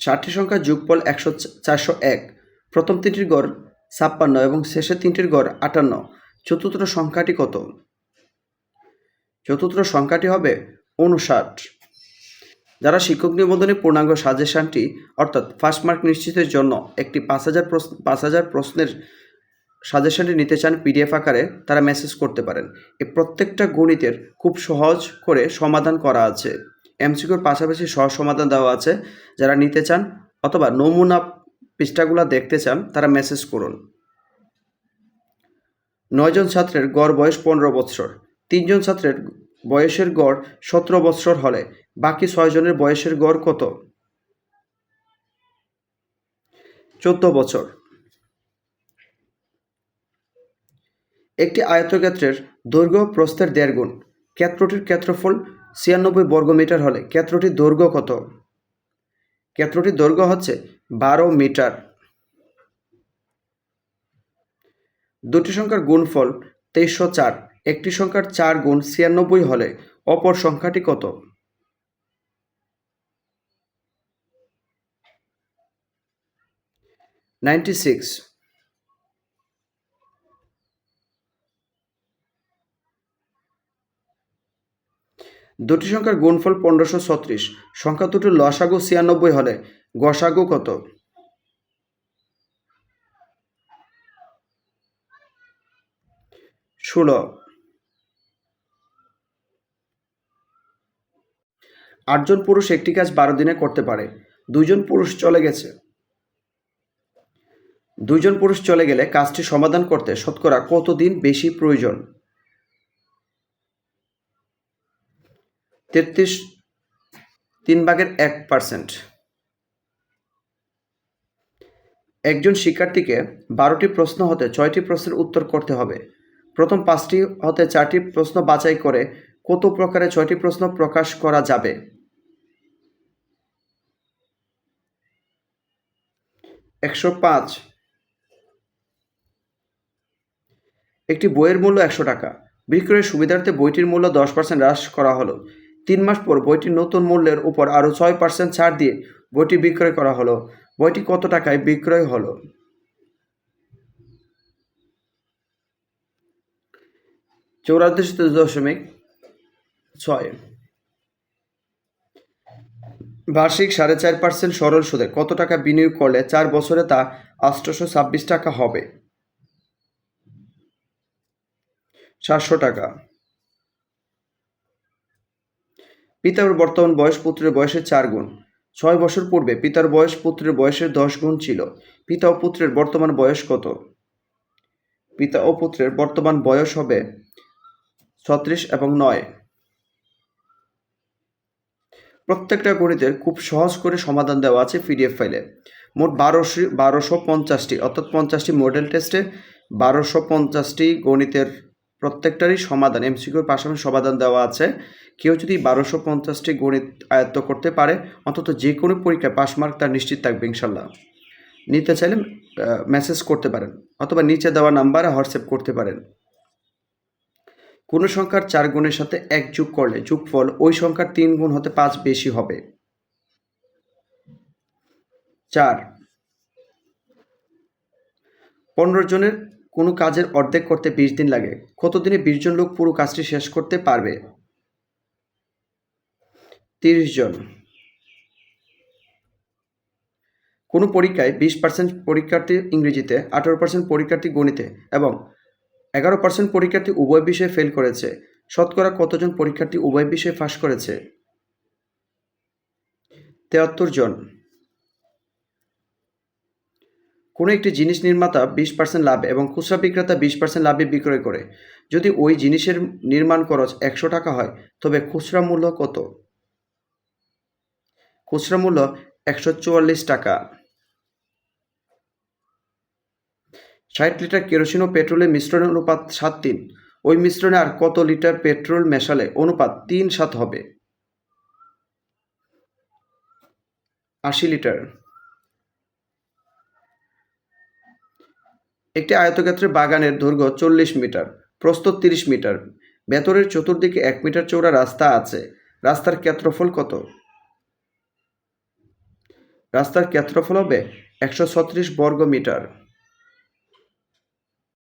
ষাটটি সংখ্যার যোগফল একশো চারশো এক। প্রথম তিনটির গড় ছাপ্পান্ন এবং শেষের তিনটির গড় আটান্ন। চতুর্থ সংখ্যাটি কত? চতুর্থ সংখ্যাটি হবে উনষাট যারা শিক্ষক নিবন্ধনে পূর্ণাঙ্গ সাজেশনটি, অর্থাৎ ফার্স্ট মার্ক নিশ্চিতের জন্য একটি পাঁচ হাজার প্রশ্ন পাঁচ হাজার প্রশ্নের সাজেশনটি নিতে চান পিডিএফ আকারে, তারা মেসেজ করতে পারেন। এই প্রত্যেকটা গণিতের খুব সহজ করে সমাধান করা আছে। এমসিকিউর পাশাপাশি সহজ সমাধান দেওয়া আছে। যারা নিতে চান অথবা নমুনা পৃষ্ঠাগুলো দেখতে চান, তারা মেসেজ করুন। নয়জন ছাত্রের গড় বয়স পনেরো বৎসর তিনজন ছাত্রের বয়সের গড় সতেরো বৎসর হলে বাকি ছয়জনের বয়সের গড় কত? চোদ্দ বছর। একটি আয়তক্ষেত্রের দৈর্ঘ্য প্রস্থের দেড় গুণ। ক্ষেত্রটির ক্ষেত্রফল ছিয়ানব্বই বর্গমিটার হলে ক্ষেত্রটির দৈর্ঘ্য কত? ক্ষেত্রটির দৈর্ঘ্য হচ্ছে বারো মিটার। দুটি সংখ্যার গুণফল তেইশশো চার। একটি সংখ্যার চার গুণ ছিয়ানব্বই হলে অপর সংখ্যাটি কত? Ninety six. দুটি সংখ্যার গুণফল পনেরোশো ছত্রিশ। সংখ্যা দুটির লসাগু ছিয়ানব্বই হলে গসাগু কত? ষোলো। আটজন পুরুষ একটি কাজ বারো দিনে করতে পারে। দুইজন পুরুষ চলে গেছে। দুইজন পুরুষ চলে গেলে কাজটি সমাধান করতে শতকরা কতদিন বেশি প্রয়োজন? তেত্রিশ, তিন ভাগের এক পার্সেন্ট একজন শিক্ষার্থীকে বারোটি প্রশ্ন হতে ছয়টি প্রশ্নের উত্তর করতে হবে। প্রথম পাঁচটি হতে চারটি প্রশ্ন বাছাই করে কত প্রকারে ছয়টি প্রশ্ন প্রকাশ করা যাবে? একশো পাঁচ। একটি বইয়ের মূল্য একশো টাকা। বিক্রয়ের সুবিধার্থে বইটির মূল্য দশ পার্সেন্ট হ্রাস করা হলো। তিন মাস পর বইটির নতুন মূল্যের উপর আরও ছয় পার্সেন্ট ছাড় দিয়ে বইটি বিক্রয় করা হলো। বইটি কত টাকায় বিক্রয় হলো? চৌরাশি দশমিক ছয়। বার্ষিক সাড়ে চার পার্সেন্ট সরল সুদে কত টাকা বিনিয়োগ করলে চার বছরে তা আটশোশো ছাব্বিশ টাকা হবে? সাতশো টাকা। পিতার বর্তমান বয়স পুত্রের বয়সের চার গুণ। ছয় বছর পূর্বে পিতার বয়স পুত্রের বয়সের দশ গুণ ছিল। পিতা ও পুত্রের বর্তমান বয়স কত? পিতা ও পুত্রের বর্তমান বয়স হবে ছত্রিশ এবং নয়। প্রত্যেকটা গণিতের খুব সহজ করে সমাধান দেওয়া আছে পিডিএফ ফাইলে। মোট বারোশো বারোশো পঞ্চাশটি, অর্থাৎ পঞ্চাশটি মডেল টেস্টে বারোশো পঞ্চাশটি গণিতের প্রত্যেকটারই সমাধান এমসিকিউর পাশাপাশি সমাধান দেওয়া আছে। কেউ যদি বারোশো পঞ্চাশটি গণিত আয়ত্ত করতে পারে, অন্তত যে কোনো পরীক্ষায় পাস মার্ক তার নিশ্চিত থাকবে, ইনশাল্লাহ। নিতে চাইলে মেসেজ করতে পারেন অথবা নিচে দেওয়া নাম্বারে হোয়াটসঅ্যাপ করতে পারেন। কোনো সংখ্যার চার গুণের সাথে এক যোগ করলে যোগফল ওই সংখ্যার তিন গুণ হতে পাঁচ বেশি হবে। চার। পনেরো জনের কোনো কাজের অর্ধেক করতে বিশ দিন লাগে। কতদিনে বিশ জন লোক পুরো কাজটি শেষ করতে পারবে? তিরিশ জন। কোনো পরীক্ষায় বিশ পার্সেন্ট পরীক্ষার্থী ইংরেজিতে, আঠারো পার্সেন্ট পরীক্ষার্থী গণিতে এবং এগারো পার্সেন্ট পরীক্ষার্থী উভয় বিষয়ে ফেল করেছে। শতকরা কতজন পরীক্ষার্থী উভয় বিষয়ে ফাঁস করেছে? তেহাত্তর জন। কোনো একটি জিনিস নির্মাতা বিশ পার্সেন্ট লাভ এবং খুচরা বিক্রেতা বিশ পার্সেন্ট লাভে বিক্রয় করে। যদি ওই জিনিসের নির্মাণ খরচ একশো টাকা হয়, তবে খুচরা মূল্য কত? খুচরা মূল্য একশো চুয়াল্লিশ টাকা। ষাট লিটার কেরোসিন ও পেট্রোলের মিশ্রণের অনুপাত সাত তিন। ওই মিশ্রণে আর কত লিটার পেট্রোল মেশালে অনুপাত তিন সাত হবে? আশি লিটার। একটি আয়তক্ষেত্রের বাগানের দৈর্ঘ্য চল্লিশ মিটার, প্রস্থ তিরিশ মিটার। ভেতরের চতুর্দিকে এক মিটার চৌড়া রাস্তা আছে। রাস্তার ক্ষেত্রফল কত? রাস্তার ক্ষেত্রফল হবে একশো ছত্রিশ বর্গ মিটার।